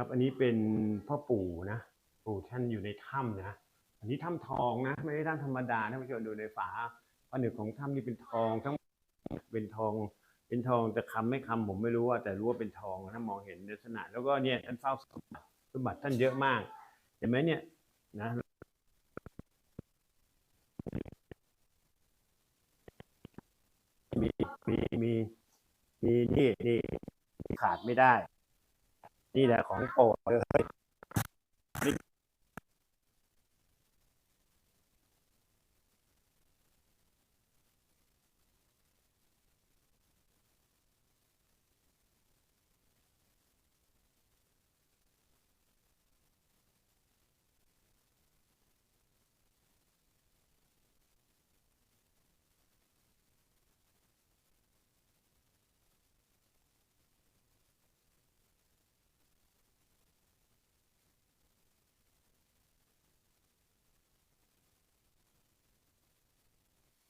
ครับ อันนี้เป็นพ่อปู่นะปู่ท่านอยู่ในถ้ำนะอันนี้ถ้ำทองนะไม่ได้ถ้ำธรรมดาท่านผู้ชมดูในฝาผนึกของถ้ำนี่เป็นทองทั้งเป็นทองเป็นทองแต่คำไม่คำผมไม่รู้ว่าแต่รู้ว่าเป็นทองถ้ามองเห็นลักษณะแล้วก็เนี่ยท่านเฝ้าสมบัติสมบัติท่านเยอะมากเห็นไหมเนี่ยนะมีมีมีมีนี่นี่ขาดไม่ได้ นี่แหละของโปรดเลย